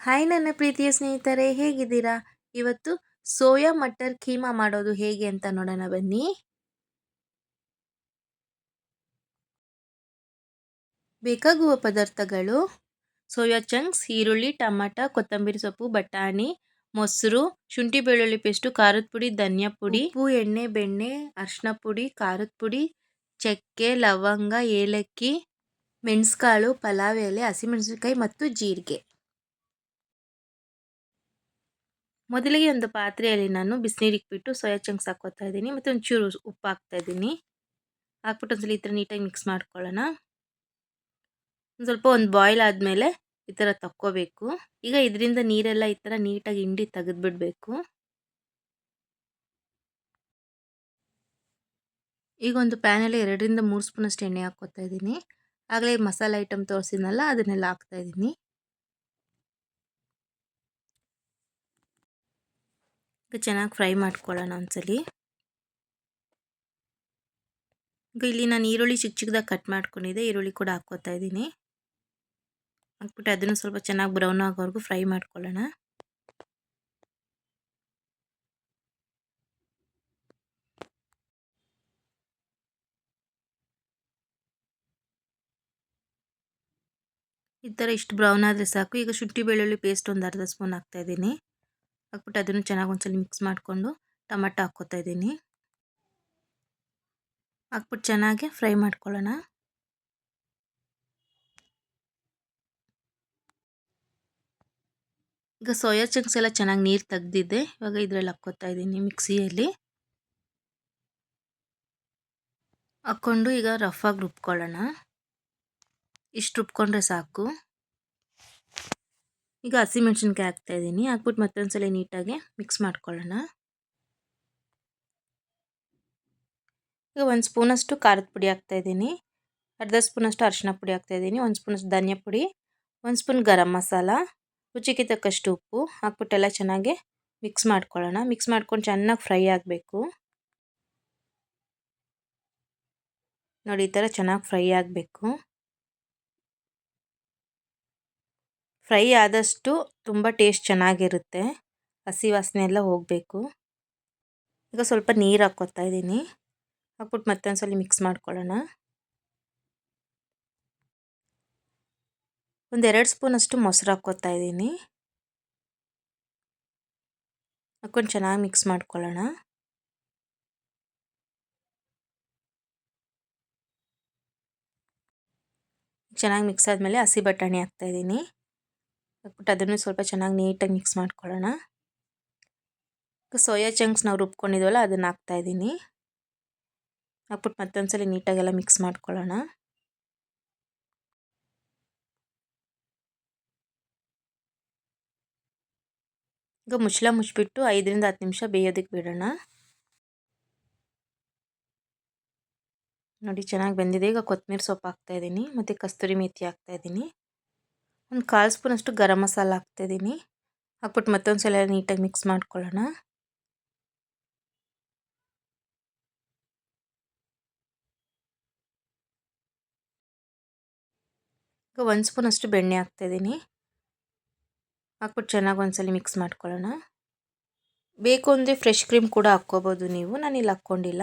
Hi ನನ್ನ ಪ್ರೀತಿಯ ಸ್ನೇಹಿತರೆ, ಹೇಗಿದ್ದೀರಾ? ಇವತ್ತು ಸೋಯಾ ಮಟರ್ ಕೀಮಾ ಮಾಡೋದು ಹೇಗೆ ಅಂತ ನೋಡೋಣ ಬನ್ನಿ. ಬೇಕಾಗುವ ಪದಾರ್ಥಗಳು ಸೋಯಾ ಚಂಕ್ಸ್, ಈರುಳ್ಳಿ, ಟಮಾಟ, ಕೊತ್ತಂಬರಿ ಸೊಪ್ಪು, ಬಟಾಣಿ, ಮೊಸರು, ಶುಂಠಿ ಬೆಳ್ಳುಳ್ಳಿ ಪೇಸ್ಟು, ಖಾರದ ಪುಡಿ, ಧನಿಯಾ ಪುಡಿ, ಉಪ್ಪು, ಎಣ್ಣೆ, ಬೆಣ್ಣೆ ಅರಿಶಿನ ಪುಡಿ, ಖಾರದ ಪುಡಿ, ಚಕ್ಕೆ, ಲವಂಗ, ಏಲಕ್ಕಿ, ಮೆಣಸುಕಾಳು, ಪಲಾವ್, ಎಲೆ, ಹಸಿಮೆಣಸಿನಕಾಯಿ ಮತ್ತು ಜೀರಿಗೆ. ಮೊದಲಿಗೆ ಒಂದು ಪಾತ್ರೆಯಲ್ಲಿ ನಾನು ಬಿಸಿನೀರಿಗೆ ಬಿಟ್ಟು ಸೋಯಾ ಚಂಕ್ಸ್ ಹಾಕೋತಾ ಇದ್ದೀನಿ ಮತ್ತು ಒಂಚೂರು ಉಪ್ಪು ಹಾಕ್ತಾ ಇದ್ದೀನಿ. ಹಾಕ್ಬಿಟ್ಟು ಒಂದ್ಸಲ ಈ ಥರ ನೀಟಾಗಿ ಮಿಕ್ಸ್ ಮಾಡ್ಕೊಳ್ಳೋಣ. ಒಂದು ಸ್ವಲ್ಪ ಒಂದು ಬಾಯ್ಲ್ ಆದಮೇಲೆ ಈ ಥರ ತಕ್ಕೋಬೇಕು. ಈಗ ಇದರಿಂದ ನೀರೆಲ್ಲ ಈ ಥರ ನೀಟಾಗಿ ಹಿಂಡಿ ತೆಗೆದುಬಿಡಬೇಕು. ಈಗ ಒಂದು ಪ್ಯಾನಲ್ಲಿ ಎರಡರಿಂದ ಮೂರು ಸ್ಪೂನಷ್ಟು ಎಣ್ಣೆ ಹಾಕ್ಕೋತಾ ಇದ್ದೀನಿ. ಆಗಲೇ ಮಸಾಲೆ ಐಟಮ್ ತೋರಿಸಿದ್ನಲ್ಲ ಅದನ್ನೆಲ್ಲ ಹಾಕ್ತಾ ಇದ್ದೀನಿ. ಚೆನ್ನಾಗಿ ಫ್ರೈ ಮಾಡ್ಕೊಳ್ಳೋಣ ಒಂದ್ಸಲಿ. ಈಗ ಇಲ್ಲಿ ನಾನು ಈರುಳ್ಳಿ ಚಿಕ್ಕ ಚಿಕ್ಕದಾಗಿ ಕಟ್ ಮಾಡ್ಕೊಂಡಿದ್ದೆ, ಈರುಳ್ಳಿ ಕೂಡ ಹಾಕ್ಕೋತಾ ಇದ್ದೀನಿ. ಹಾಕ್ಬಿಟ್ಟು ಅದನ್ನು ಸ್ವಲ್ಪ ಚೆನ್ನಾಗಿ ಬ್ರೌನ್ ಆಗೋವರೆಗೂ ಫ್ರೈ ಮಾಡ್ಕೊಳ್ಳೋಣ. ಈ ಥರ ಇಷ್ಟು ಬ್ರೌನ್ ಆದರೆ ಸಾಕು. ಈಗ ಶುಂಠಿ ಬೆಳ್ಳುಳ್ಳಿ ಪೇಸ್ಟ್ ಒಂದು ಅರ್ಧ ಸ್ಪೂನ್ ಹಾಕ್ತಾಯಿದ್ದೀನಿ ಹಾಕ್ಬಿಟ್ಟು ಅದನ್ನು ಚೆನ್ನಾಗಿ ಒಂದ್ಸಲ ಮಿಕ್ಸ್ ಮಾಡಿಕೊಂಡು ಟೊಮೆಟೊ ಹಾಕ್ಕೋತಾ ಇದ್ದೀನಿ. ಹಾಕ್ಬಿಟ್ಟು ಚೆನ್ನಾಗಿ ಫ್ರೈ ಮಾಡ್ಕೊಳ್ಳೋಣ. ಈಗ ಸೋಯಾ ಚಂಕ್ಸ್ ಎಲ್ಲ ಚೆನ್ನಾಗಿ ನೀರು ತೆಗ್ದಿದ್ದೆ ಇವಾಗ ಇದ್ರಲ್ಲಿ ಹಾಕ್ಕೋತಾ ಇದ್ದೀನಿ ಮಿಕ್ಸಿಯಲ್ಲಿ. ಹಾಕ್ಕೊಂಡು ಈಗ ರಫಾಗಿ ರುಬ್ಕೊಳ್ಳೋಣ. ಇಷ್ಟು ರುಬ್ಕೊಂಡ್ರೆ ಸಾಕು. ಈಗ ಹಸಿಮೆಣ್ಸಿನ್ಕಾಯಿ ಹಾಕ್ತಾ ಇದ್ದೀನಿ. ಹಾಕ್ಬಿಟ್ಟು ಮತ್ತೊಂದ್ಸಲ ನೀಟಾಗಿ ಮಿಕ್ಸ್ ಮಾಡ್ಕೊಳ್ಳೋಣ. ಈಗ ಒಂದು ಸ್ಪೂನಷ್ಟು ಖಾರದ ಪುಡಿ ಹಾಕ್ತಾ ಇದ್ದೀನಿ. ಅರ್ಧ ಸ್ಪೂನಷ್ಟು ಅರಿಶಿನ ಪುಡಿ ಹಾಕ್ತಾ ಇದ್ದೀನಿ. ಒಂದು ಸ್ಪೂನಷ್ಟು ಧನಿಯಾ ಪುಡಿ. ಒಂದು ಸ್ಪೂನ್ ಗರಂ ಮಸಾಲ. ರುಚಿಗೆ ತಕ್ಕಷ್ಟು ಉಪ್ಪು. ಹಾಕ್ಬಿಟ್ಟೆಲ್ಲ ಚೆನ್ನಾಗಿ ಮಿಕ್ಸ್ ಮಾಡ್ಕೊಳ್ಳೋಣ. ಮಿಕ್ಸ್ ಮಾಡ್ಕೊಂಡು ಚೆನ್ನಾಗಿ ಫ್ರೈ ಆಗಬೇಕು. ನೋಡಿ, ಈ ಥರ ಚೆನ್ನಾಗಿ ಫ್ರೈ ಆಗಬೇಕು. ಫ್ರೈ ಆದಷ್ಟು ತುಂಬ ಟೇಸ್ಟ್ ಚೆನ್ನಾಗಿರುತ್ತೆ. ಹಸಿ ವಾಸನೆ ಎಲ್ಲ ಹೋಗಬೇಕು. ಈಗ ಸ್ವಲ್ಪ ನೀರು ಹಾಕ್ಕೊತಾ ಇದ್ದೀನಿ. ಹಾಕ್ಬಿಟ್ಟು ಮತ್ತೊಂದ್ಸಲ ಮಿಕ್ಸ್ ಮಾಡ್ಕೊಳ್ಳೋಣ. ಒಂದೆರಡು ಸ್ಪೂನಷ್ಟು ಮೊಸರು ಹಾಕ್ಕೊತಾ ಇದ್ದೀನಿ. ಹಾಕ್ಕೊಂಡು ಚೆನ್ನಾಗಿ ಮಿಕ್ಸ್ ಮಾಡ್ಕೊಳ್ಳೋಣ. ಚೆನ್ನಾಗಿ ಮಿಕ್ಸ್ ಆದಮೇಲೆ ಹಸಿ ಬಟಾಣಿ ಹಾಕ್ತಾಯಿದ್ದೀನಿ ಹಾಕ್ಬಿಟ್ಟು ಅದನ್ನು ಸ್ವಲ್ಪ ಚೆನ್ನಾಗಿ ನೀಟಾಗಿ ಮಿಕ್ಸ್ ಮಾಡ್ಕೊಳ್ಳೋಣ. ಸೋಯಾ ಚಂಕ್ಸ್ ನಾವು ರುಬ್ಕೊಂಡಿದ್ವಲ್ಲ, ಅದನ್ನು ಹಾಕ್ತಾಯಿದ್ದೀನಿ ಹಾಕ್ಬಿಟ್ಟು ಮತ್ತೊಂದು ಸಲ ನೀಟಾಗೆಲ್ಲ ಮಿಕ್ಸ್ ಮಾಡ್ಕೊಳ್ಳೋಣ. ಈಗ ಮುಚ್ಚಳ ಮುಚ್ಚಿಬಿಟ್ಟು ಐದರಿಂದ ಹತ್ತು ನಿಮಿಷ ಬೇಯೋದಕ್ಕೆ ಬಿಡೋಣ. ನೋಡಿ, ಚೆನ್ನಾಗಿ ಬೆಂದಿದೆ. ಈಗ ಕೊತ್ತಂಬರಿ ಸೊಪ್ಪು ಹಾಕ್ತಾಯಿದ್ದೀನಿ ಮತ್ತು ಕಸ್ತೂರಿ ಮೇಥಿ ಹಾಕ್ತಾಯಿದ್ದೀನಿ ಒಂದು ಕಾಲು ಸ್ಪೂನಷ್ಟು ಗರಂ ಮಸಾಲ ಹಾಕ್ತಿದ್ದೀನಿ. ಹಾಕ್ಬಿಟ್ಟು ಮತ್ತೊಂದು ಸಲ ನೀಟಾಗಿ ಮಿಕ್ಸ್ ಮಾಡ್ಕೊಳ್ಳೋಣ. ಈಗ ಒಂದು ಸ್ಪೂನಷ್ಟು ಬೆಣ್ಣೆ ಹಾಕ್ತಾಯಿದ್ದೀನಿ ಹಾಕ್ಬಿಟ್ಟು ಚೆನ್ನಾಗಿ ಒಂದ್ಸಲ ಮಿಕ್ಸ್ ಮಾಡ್ಕೊಳ್ಳೋಣ. ಬೇಕು ಅಂದರೆ ಫ್ರೆಶ್ ಕ್ರೀಮ್ ಕೂಡ ಹಾಕ್ಕೋಬೋದು ನೀವು, ನಾನಿಲ್ಲಿ ಹಾಕ್ಕೊಂಡಿಲ್ಲ.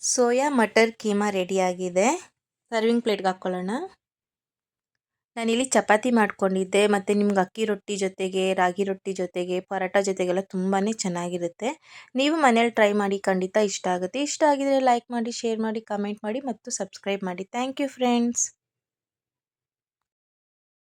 ಸೋಯಾ ಮಟರ್ ಕೀಮಾ ರೆಡಿಯಾಗಿದೆ ಸರ್ವಿಂಗ್ ಪ್ಲೇಟ್ಗೆ ಹಾಕ್ಕೊಳ್ಳೋಣ. ನಾನಿಲ್ಲಿ ಚಪಾತಿ ಮಾಡ್ಕೊಂಡಿದ್ದೆ, ಮತ್ತು ನಿಮ್ಗೆ ಅಕ್ಕಿ ರೊಟ್ಟಿ ಜೊತೆಗೆ, ರಾಗಿ ರೊಟ್ಟಿ ಜೊತೆಗೆ, ಪರೋಟ ಜೊತೆಗೆಲ್ಲ ತುಂಬಾ ಚೆನ್ನಾಗಿರುತ್ತೆ. ನೀವು ಮನೇಲಿ ಟ್ರೈ ಮಾಡಿ ಖಂಡಿತ ಇಷ್ಟ ಆಗುತ್ತೆ. ಇಷ್ಟ ಆಗಿದರೆ ಲೈಕ್ ಮಾಡಿ, ಶೇರ್ ಮಾಡಿ, ಕಮೆಂಟ್ ಮಾಡಿ ಮತ್ತು ಸಬ್ಸ್ಕ್ರೈಬ್ ಮಾಡಿ. Thank you friends.